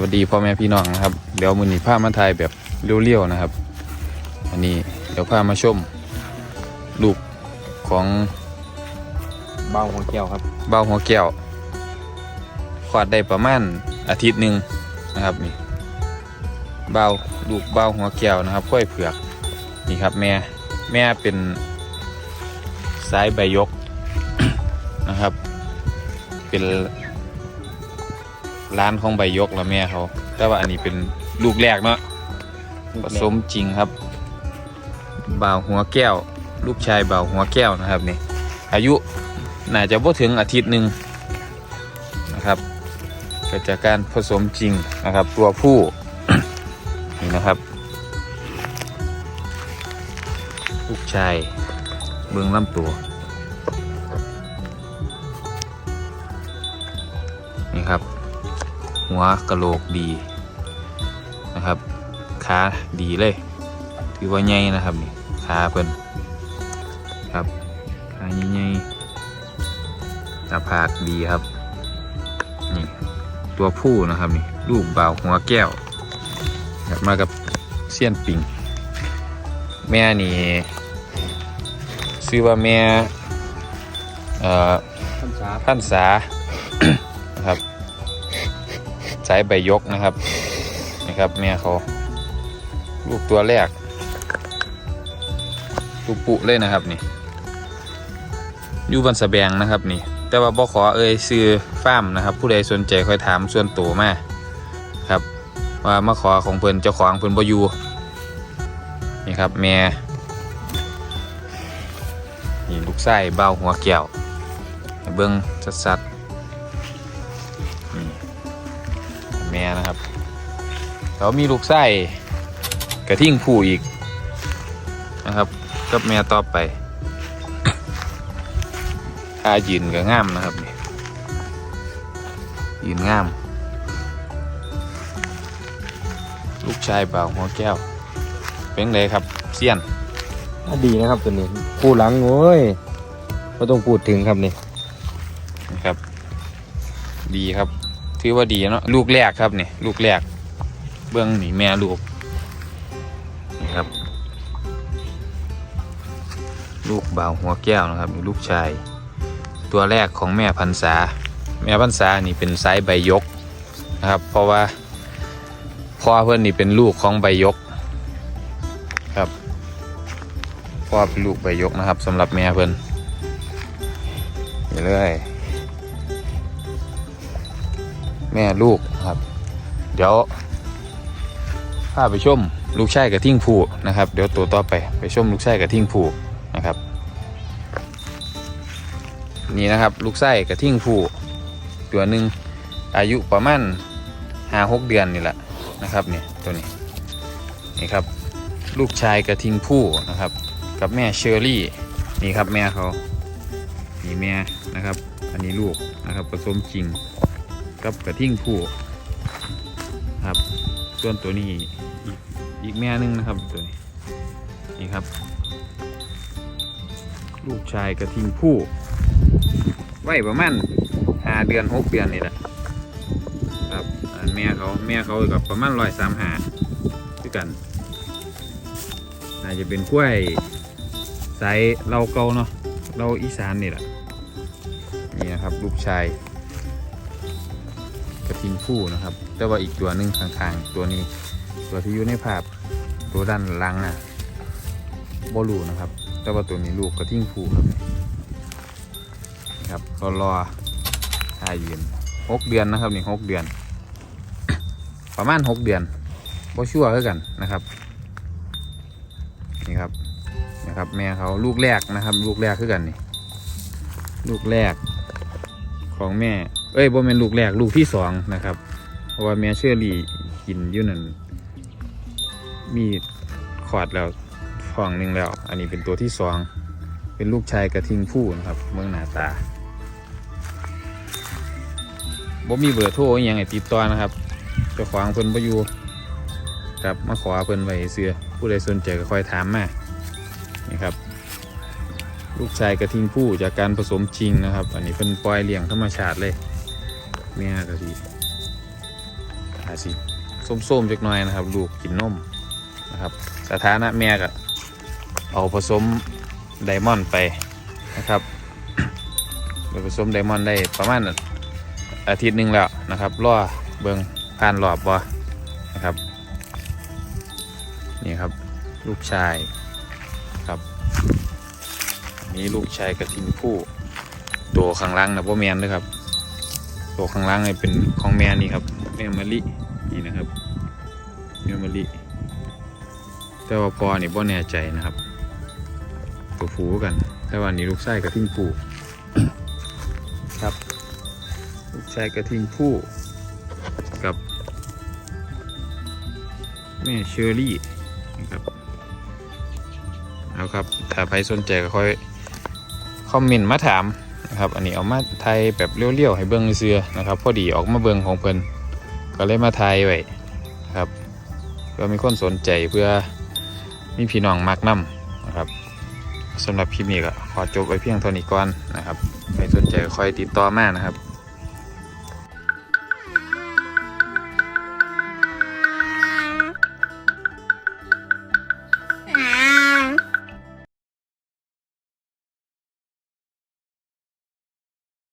วัสดีพ่อแม่พี่น้องนะครับ เดี๋ยวมือนี้พามาถ่ายแบบเรียวๆนะครับ อันนี้เดี๋ยวพามาชมลูกของเบ้าหัวแก้วครับ เบ้าหัวแก้วขวาดได้ประมาณอาทิตย์หนึ่งนะครับนี่เบ้าลูกเบ้าหัวแก้วนะครับค่อยเผือกนี่ครับแม่แม่เป็นสายใบยกนะครับ เป็น ร้านของใบยกแล้วแม่เขา แต่ว่าอันนี้เป็นลูกแรกเนาะผสมจริงครับบ่าวหัวแก้ว ลูกชายบ่าวหัวแก้วนะครับนี่ อายุน่าจะบ่ถึงอาทิตย์หนึ่งนะครับเกิดจากการผสมจริงนะครับ ตัวผู้นี่นะครับ ลูกชายเบื้องลำตัวนี่ครับ หัวกะโหลกดีนะครับขาดีเลยถือว่าใหญ่นะครับนี่ขาเพิ่นครับขาใหญ่ๆหน้าผากดีครับนี่ตัวผู้นะครับนี่ลูกบ่าวหัวแก้วครับมากับเซียนปิงแม่นี่ชื่อว่าแม่เอ่อท่านสาพันษานะครับ สายใบยกนะครับนะครับแม่เขา ลูกตัวแรกลูกปุเลยนะครับนี่อยู่บันสะแบงนะครับนี่ แต่ว่าบ่ขอเอ่ยซื้อฟาร์มนะครับ ผู้ใดสนใจคอยถามส่วนตัวมาครับ ว่ามาขอของเพิ่นเจ้าของเพิ่นบอยูนี่ครับแม่นี่ลูกไส้เบ้าหัวแก้วเบิ้องสัดๆ ม่นะครับแล้วมีลูกไส้กระทิ่งผู้อีกนะครับ กับแม่ต่อไปอายืนก็งามนะครับนี่ยืนงาม ลูกชายบ่าวหัวแก้ว เป็นไงครับเซียนอะดีนะครับตัวนี้คู่หลังโอ้ยไม่ต้องพูดถึงครับนี่นะครับ ดีครับ ถือว่าดีเนาะลูกแรกครับนี่ลูกแรก เบื้องนี่แม่ลูกนี่ครับ ลูกบ่าวหัวแก้วนะครับลูกชาย ตัวแรกของแม่พันษา แม่พันษานี่เป็นไซสายใบยกนะครับ เพราะว่าพ่อเพื่อนนี่เป็นลูกของใบยกครับพ่อเป็นลูกใบยกนะครับสำหรับแม่เพื่อนนี่เลย แม่ลูกครับ เดี๋ยวพาไปชมลูกชายกับทิ้งผูนะครับ เดี๋ยวตัวต่อไปไปชมลูกชายกับทิ้งผูนะครับ นี่นะครับลูกไส้กับทิ้งผู้ตัวหนึ่งอายุประมาณห้าหกเดือนนี่แหละนะครับเนี่ยตัวนี้นี่ครับลูกชายกระทิงผู้นะครับ กับแม่เชอรี่นี่ครับแม่เขานี่แม่นะครับ อันนี้ลูกนะครับผสมจริง กับกระทิงผู้ครับส่วนตัวนี้อีกอีกแม่หนึงนะครับตัวนี้นี่ครับ ลูกชายกระทิงผู้ไว้ประมาณหาเดือนหกเดือนนี่แหละครับแม่เขาแม่เขากับประมาณร้อยสามหาด้วยกันน่าจะเป็นกล้วยสายเราเกาเนาะเราอีสานนี่แหละนี่นะครับลูกชาย กระทิงผู้นะครับ แต่ว่าอีกตัวหนึ่งข้างๆตัวนี้ ตัวที่อยู่ในภาพตัวด้านหลังอะบอลูนะครับ แต่ว่าตัวนี้ลูกกระทิงผู้ครับครับก็รอทายยืนหกเดือนนะครับนี่หกเดือน ประมาณหกเดือนบ่ชั่วคือกันนะครับนี่ครับนะครับแม่เขาลูกแรกนะครับ ลูกแรกคือกันนี่ลูกแรกของแม่ เอ้ยบ่เป็นลูกแรกลูกที่สองนะครับ เพราะว่าแม่เชื่อรี่กินอยู่นั่นมีขอดแล้วฟองหนึ่งแล้ว อันนี้เป็นตัวที่สองเป็นลูกชายกระทิงผู้นะครับ เมืองหนาตาบ่มีเบอร์โทรอย่างไงติดต่อนะครับเจ้าของเพิ่นบ่อยู่ครับมาขอเพิ่นไว้เสื้อผู้ใดสนใจก็คอยถามมานี่ครับ ลูกชายกระทิงผู้จากการผสมจริงนะครับ อันนี้เพิ่นปล่อยเลี้ยงธรรมชาติเลย แม่กะทิอาจสิส้มๆจักหน่อยนะครับ ลูกกินนมนะครับ สถานะแม่ก็เอาผสมไดมอนด์ไปนะครับไปผสมไดมอนด์ได้ประมาณอาทิตย์หนึ่งแล้วนะครับรอเบิงผ่านรอบบ่นะครับนี่ครับลูกชายครับอันนี้ลูกชายกระทิงผู้ตัวข้างล่างนะพ่อแมนด้วยครับ ตัวข้างล่างนี่เป็นของแม่นี่ครับแม่มะลินี่นะครับแม่มะลิแต่ว่าพอนี่พ่แน่ใจนะครับตัวผูกัน แต่ว่านี่ลูกชายกระทิงผู้ครับ ลูกชายกระทิงผู้กับแม่เชอรี่นะครับเอาครับถ้าใครสนใจก็ค่อยคอมเมนต์มาถาม นะครับอันนี้เอามาไทยแบบเลี้ยวๆให้เบิ้งเสือนะครับ พอดีออกมาเบิ้งของเพิ่นก็เลยมาไทยไว้นะครับเพื่อมีคนสนใจเพื่อมีพี่น้องมักนํนะครับสำหรับพี่มีก็ขอจบไว้เพียงเท่านี้ก่อนนะครับใครสนใจค่อยติดต่อมานะครับ